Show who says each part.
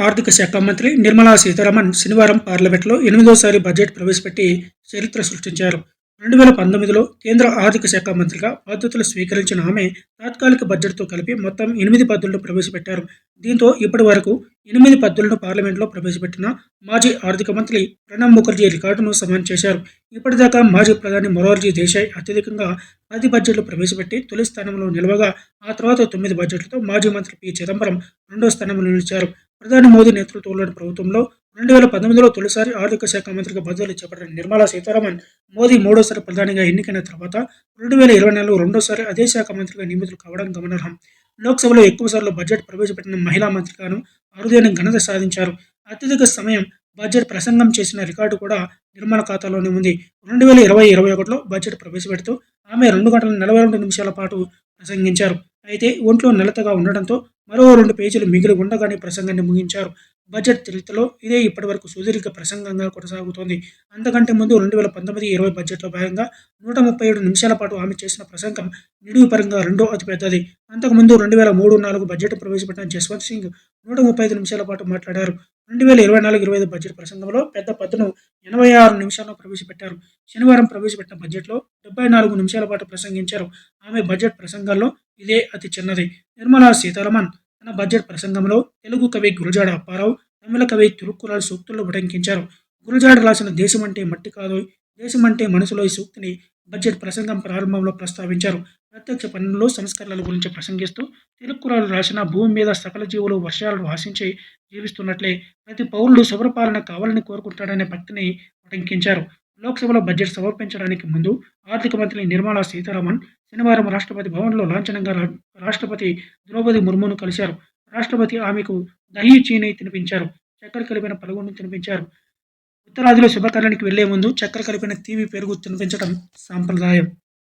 Speaker 1: ఆర్థిక శాఖ మంత్రి నిర్మలా సీతారామన్ శనివారం పార్లమెంట్లో ఎనిమిదోసారి బడ్జెట్ ప్రవేశపెట్టి చరిత్ర సృష్టించారు. రెండు వేల పంతొమ్మిదిలో కేంద్ర ఆర్థిక శాఖ మంత్రిగా బాధ్యతలు స్వీకరించిన ఆమె తాత్కాలిక బడ్జెట్తో కలిపి మొత్తం ఎనిమిది పద్ధతులను ప్రవేశపెట్టారు. దీంతో ఇప్పటి వరకు ఎనిమిది పద్ధతులను పార్లమెంట్లో ప్రవేశపెట్టిన మాజీ ఆర్థిక మంత్రి ప్రణబ్ ముఖర్జీ రికార్డును సమానం చేశారు. ఇప్పటిదాకా మాజీ ప్రధాని మొరార్జీ దేశాయ్ అత్యధికంగా పది బడ్జెట్లు ప్రవేశపెట్టి తొలి స్థానంలో నిలవగా ఆ తర్వాత తొమ్మిది బడ్జెట్లతో మాజీ మంత్రి పి. చిదంబరం రెండో స్థానంలో నిలిచారు. ప్రధాని మోదీ నేతృత్వంలోని ప్రభుత్వంలో రెండు వేల పంతొమ్మిదిలో తొలిసారి ఆర్థిక శాఖ మంత్రిగా బదులు చేపట్టిన నిర్మలా సీతారామన్. మోదీ మూడోసారి ప్రధానిగా ఎన్నికైన తర్వాత రెండు వేల ఇరవై నెలలో రెండోసారి అదే శాఖ మంత్రిగా నియమితులు కావడం గమనార్హం. లోక్సభలో ఎక్కువసార్లు బడ్జెట్ ప్రవేశపెట్టిన మహిళా మంత్రిగాను అరుదైన ఘనత సాధించారు. అత్యధిక సమయం బడ్జెట్ ప్రసంగం చేసిన రికార్డు కూడా నిర్మల ఖాతాలోనే ఉంది. రెండు వేల ఇరవై ఇరవై ఒకటిలో బడ్జెట్ ప్రవేశపెడుతూ ఆమె రెండు గంటల నలభై రెండు నిమిషాల పాటు ప్రసంగించారు. అయితే ఒంట్లో నలతగా ఉండడంతో మరో రెండు పేజీలు మిగిలి ఉండగానే ప్రసంగాన్ని ముగించారు. బడ్జెట్ చరిత్రలో ఇదే ఇప్పటివరకు సుదీర్ఘ ప్రసంగంగా కొనసాగుతోంది. అంతకంటే ముందు రెండు వేల పంతొమ్మిది ఇరవై బడ్జెట్లో భాగంగా నూట ముప్పై ఏడు నిమిషాల పాటు ఆమె చేసిన ప్రసంగం నిడివి పరంగా రెండో అతిపెద్దది అంతకుముందు రెండు వేల మూడు నాలుగు బడ్జెట్ ప్రవేశపెట్టిన జస్వంత్ సింగ్ నూట ముప్పై ఐదు నిమిషాల పాటు మాట్లాడారు. రెండు వేల ఇరవై నాలుగు ఇరవై ఐదు బడ్జెట్ ప్రసంగంలో పెద్ద పద్దును ఎనభై ఆరు నిమిషాల్లో ప్రవేశపెట్టారు. శనివారం ప్రవేశపెట్టిన బడ్జెట్లో డెబ్బై నాలుగు నిమిషాల పాటు ప్రసంగించారు. ఆమె బడ్జెట్ ప్రసంగాల్లో ఇదే అతి చిన్నది. నిర్మలా సీతారామన్ తన బడ్జెట్ ప్రసంగంలో తెలుగు కవి గురజాడ అప్పారావు తమిళ కవి తిరుక్కురాల్ సూక్తుల్లో ఉటంకించారు. గురజాడ రాసిన దేశం అంటే మట్టి కాదు దేశం అంటే మనసులో ఈ సూక్తిని బడ్జెట్ ప్రసంగం ప్రారంభంలో ప్రస్తావించారు. ప్రత్యక్ష పన్నుల్లో సంస్కరణల గురించి ప్రసంగిస్తూ తిరుక్కురాలు రాసిన భూమి మీద సకల జీవులు వర్షాలను ఆశించి జీవిస్తున్నట్లే ప్రతి పౌరుడు శుభ్రపాలన కావాలని కోరుకుంటాడనే భక్తిని ఉటంకించారు. లోక్సభలో బడ్జెట్ సమర్పించడానికి ముందు ఆర్థిక మంత్రి నిర్మలా సీతారామన్ శనివారం రాష్ట్రపతి భవన్లో లాంఛనంగా రాష్ట్రపతి ద్రౌపది ముర్మును కలిశారు. రాష్ట్రపతి ఆమెకు దహీ చీని తినిపించారు. చక్కెర కలిపిన పలుగును తినిపించారు. ఉత్తరాదిలో శుభకార్యానికి వెళ్ళే ముందు చక్కెర కలిపిన తీవి పెరుగు తినిపించడం సాంప్రదాయం.